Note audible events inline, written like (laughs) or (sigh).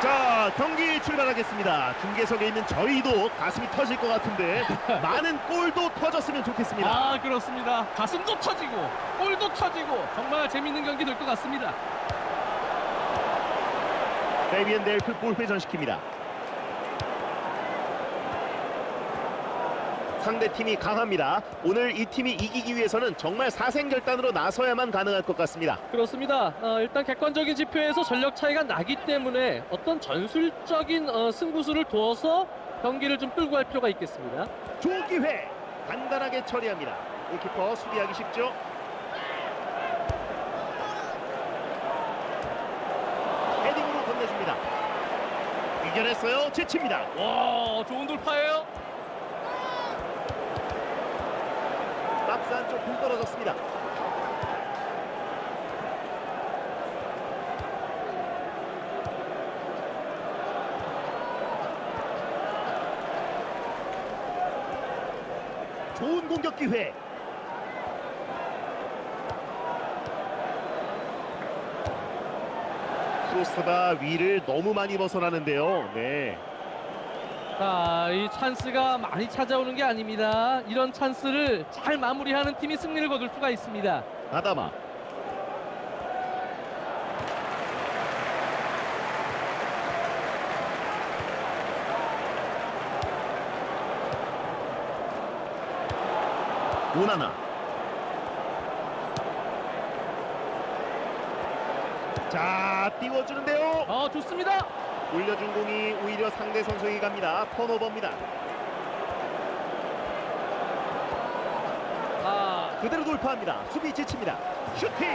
자 경기 출발하겠습니다. 중계석에 있는 저희도 가슴이 터질 것 같은데 (laughs) 많은 골도 터졌으면 좋겠습니다. 아 그렇습니다. 가슴도 터지고 골도 터지고 정말 재밌는 경기 될 것 같습니다. 데비엔 델프 볼 회전시킵니다. 상대 팀이 강합니다. 오늘 이 팀이 이기기 위해서는 정말 사생결단으로 나서야만 가능할 것 같습니다. 그렇습니다. 어, 일단 객관적인 지표에서 전력 차이가 나기 때문에 어떤 전술적인 어, 승부수를 두어서 경기를 좀 끌고 갈 필요가 있겠습니다. 조기회 간단하게 처리합니다. 골키퍼 수비하기 쉽죠. 헤딩으로 건네줍니다. 이겨냈어요. 제칩니다. 와 좋은 돌파예요. 공 떨어졌습니다. 좋은 공격 기회. 크로스가 위를 너무 많이 벗어나는데요. 네. 자, 이 찬스가 많이 찾아오는 게 아닙니다. 이런 찬스를 잘 마무리하는 팀이 승리를 거둘 수가 있습니다. 아다마. 오나나. 자, 띄워주는데요. 어, 좋습니다. 올려준 공이 오히려 상대 선수에게 갑니다. 턴오버입니다. 아, 그대로 돌파합니다. 수비 지칩니다. 슈팅!